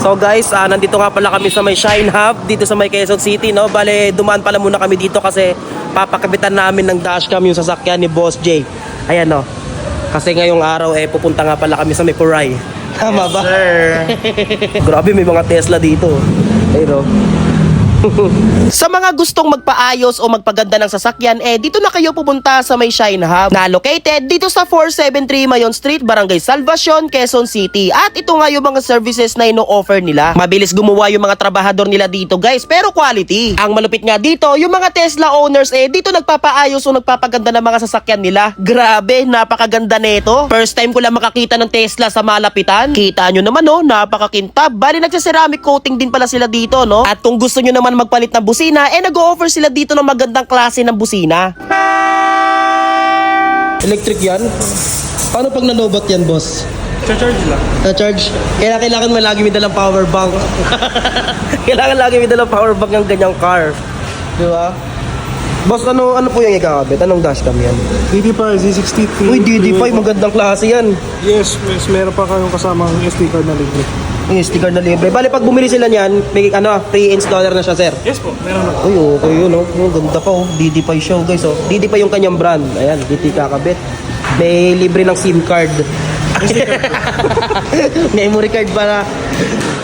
So guys, ah, nandito nga pala kami sa may Shine Hub dito sa may Quezon City, no? Bale, dumaan pala muna kami dito kasi papakabitan namin ng dashcam yung sasakyan ni Boss J. Ayan, no? Kasi ngayong araw, eh, pupunta nga pala kami sa may Puray. Tama ba? Sir. Grabe, may mga Tesla dito. Ayun, no? Sa mga gustong magpaayos o magpaganda ng sasakyan, eh dito na kayo pupunta sa may Shine Hub na located dito sa 473 Mayon Street, Barangay Salvacion, Quezon City. At ito nga yung mga services na ino-offer nila. Mabilis gumawa yung mga trabahador nila dito guys, pero quality. Ang malupit nga dito, yung mga Tesla owners eh dito nagpapaayos o nagpapaganda ng mga sasakyan nila. Grabe, napakaganda nito. First time ko lang makakita ng Tesla sa malapitan. Kita nyo naman no, napakakintab. Bali nagsa-ceramic coating din pala sila dito no. At kung gusto nyo naman magpalit ng busina, eh nag-offer sila dito ng magandang klase ng busina. Electric yan? Paano pag nalobat yan, boss? Charge lang. Na-charge? Kaya kailangan mo lagi may dalang power bank. kailangan lagi may dalang power bank ng ganyang car. Di ba? Boss, ano ano po yung ikakabit? Anong dashcam yan? DD5, Z60P. Uy, DD5, magandang klase yan. Yes, yes, meron pa kayong kasamang SD card na libre. Yung sticker na libre. Bali, pag bumili sila niyan, may ano, free installer na siya, sir. Yes po, meron na. Uy, okay yun, oh. Ang ganda pa, oh. DD5 siya, oh, guys, oh. DD5 yung kanyang brand. Ayan, DD kakabit. May libre ng SIM card. Memory card para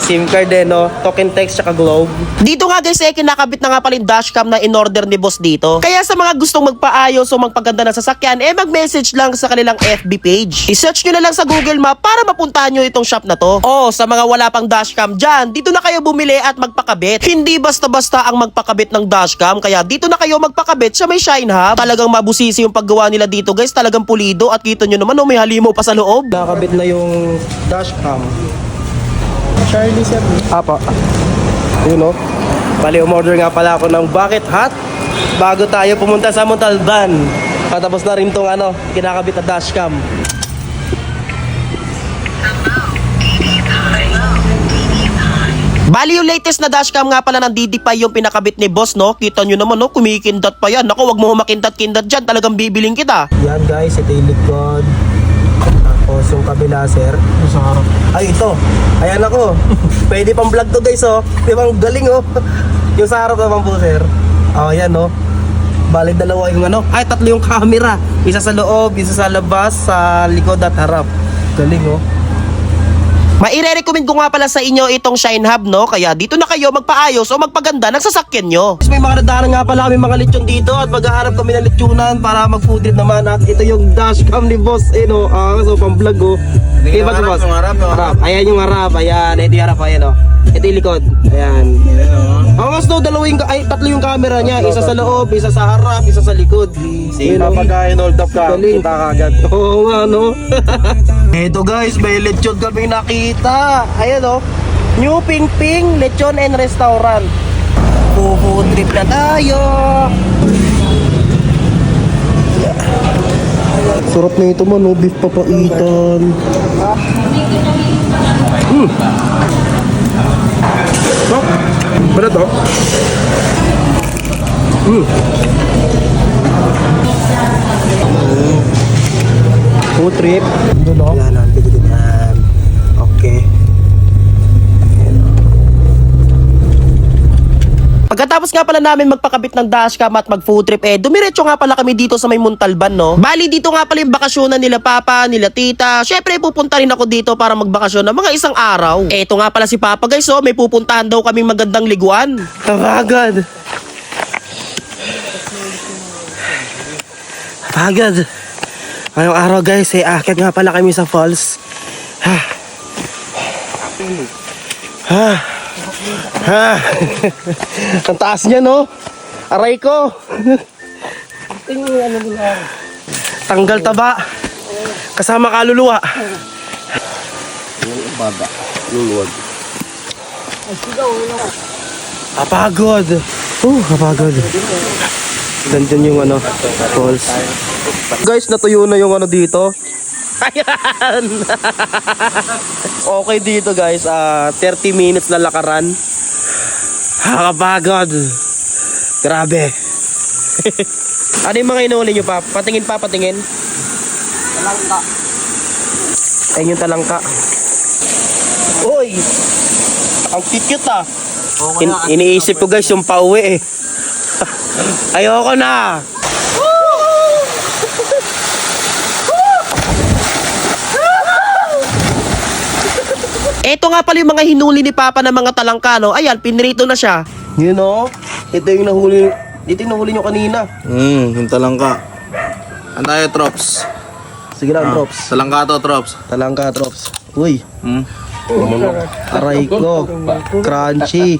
SIM card eh, no? Token text tsaka globe. Dito nga guys, eh, kinakabit na nga pala yung dashcam na in-order ni boss dito. Kaya sa mga gustong magpaayos o magpaganda ng sasakyan, eh mag-message lang sa kanilang FB page. I-search nyo na lang sa Google Map para mapuntahan nyo itong shop na to. O, sa mga wala pang dashcam dyan, dito na kayo bumili at magpakabit. Hindi basta-basta ang magpakabit ng dashcam, kaya dito na kayo magpakabit sa may Shine Hub. Talagang mabusisi yung paggawa nila dito guys, talagang pulido at kita nyo naman, oh, may halimaw pa sa loob. Nakakabit na yung dashcam. Charlie sir. Apa. Yun o. Bali, umorder nga pala ako ng bucket hat bago tayo pumunta sa Montalban. Patapos na rin tong ano, kinakabit na dashcam. Bali yung latest na dashcam nga pala ng DD5 yung pinakabit ni boss no. Kita nyo naman no, kumikindat pa yan. Ako, wag mo makindat-kindat dyan. Talagang bibiling kita. Yan guys, ito yung likod. Kabila sir. Sa harap. Ay, ito. Ayan ako. Pwede pang vlog to guys, oh. Di ba? Ang galing, oh. yung sa harap naman po, sir. Oh, ayan, oh. Balik dalawa yung ano. Ay, tatlo yung camera. Isa sa loob, isa sa labas, sa likod at harap. Galing, oh. Maire-recommend ko nga pala sa inyo itong Shine Hub, no? Kaya dito na kayo magpaayos o magpaganda ng sasakyan nyo. May mga nadaanan nga pala kami mga lechon dito at maghaharap kami ng lechonan para mag-food trip naman. At ito yung dashcam ni Boss, eh, no? Ah, so, pang vlog, oh. Hindi, Diba, yung Boss? harap, yung harap, yung harap. Ayan yung harap, ayan. Ito yung harap, ayan, oh. Ito yung likod, ayan. Ang mas no, dalawa yung, ay, tatlo yung camera niya. Isa sa loob, isa sa harap, isa sa likod. Sige, oh. kapag hold up ka, Galing. kita ka agad. Oo nga, no? Eto guys, may lechon kami nakita. Ayan, oh. New Ping Ping Lechon and Restaurant. Fufu trip na tayo. Sarap na ito man, no? Beef papaitan. Hmm. Ano to? Food trip. Doon o. Yan, nandito din yan. Pagkatapos nga pala namin magpakabit ng dashcam at mag food trip eh, dumiretso nga pala kami dito sa may Muntalban no. Bali dito nga pala yung bakasyonan nila papa, nila tita. Syempre pupunta rin ako dito para magbakasyon ng mga isang araw. Eto nga pala si papa guys oh, may pupuntahan daw kaming magandang liguan. Tagagad. Pagad. Ngayong araw guys, eh, akit nga pala kami sa falls. Ha. Ha. Ha. Ang taas niya, no? Aray ko. Tanggal taba. Kasama kaluluwa. Baba. Luluwag. Kapagod. Uh, kapagod. Nandyan yung ano, falls. Guys, natuyo na yung ano dito. Ayan! okay dito guys, ah 30 minutes na lakaran. Nakakapagod. Grabe. ano yung mga inuuli nyo pa? Patingin pa, patingin. Talangka. Ayun yung talangka. Uy! Ang cute ah. In- iniisip ko guys yung pauwi eh. Ayoko na. Ito nga pala yung mga hinuli ni Papa ng mga talangkano. Ayan, pinrito na siya. You know, ito yung nahuli, ito yung nahuli nyo kanina. Hmm, hinta lang ka. Ano tayo, Trops? Sige lang, Trops. Talangka to, Trops. Talangka, Trops. Uy, Hmm? aray ko. Crunchy.